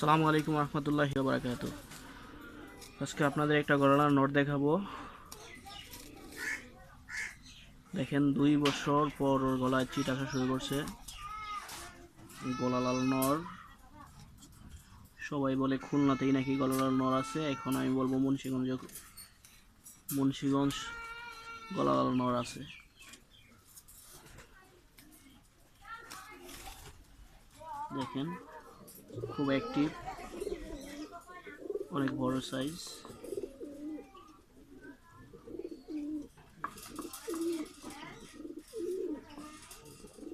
আসসালামু আলাইকুম রহমতুল্লাহি বারাকাতু আজকে আপনাদের একটা গড়ানার নোট দেখাবো। দেখেন, দুই বছর পর ওর গলায় চিট আসা শুরু করছে। গলা লাল নর, সবাই বলে খুলনাতেই নাকি গলা লাল নর আছে। এখন আমি বলব মুন্সিগঞ্জ, মুন্সীগঞ্জ গলা লাল নর আছে। দেখেন খুব অ্যাক্টিভ অনেক বড় সাইজ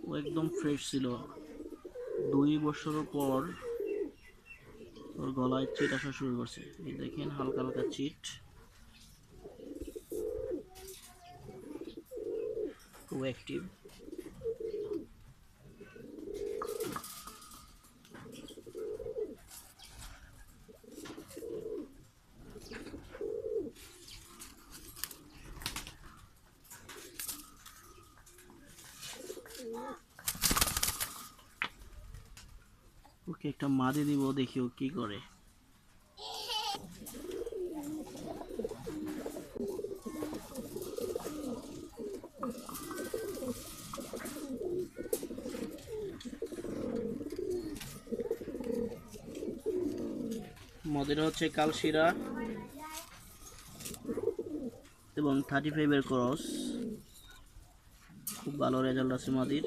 ও একদম ফ্রেশ ছিল। দুই বছর পর ওর গলায় চিট আসা শুরু করছে। এই দেখেন হালকা হালকা চিট। খুব অ্যাক্টিভ ওকে একটা মাদি দিব, দেখি ও কি করে। মদের হচ্ছে কালশিরা এবং থার্টি ফাইভের ক্রস খুব ভালো রেজাল্ট আছে মাদির।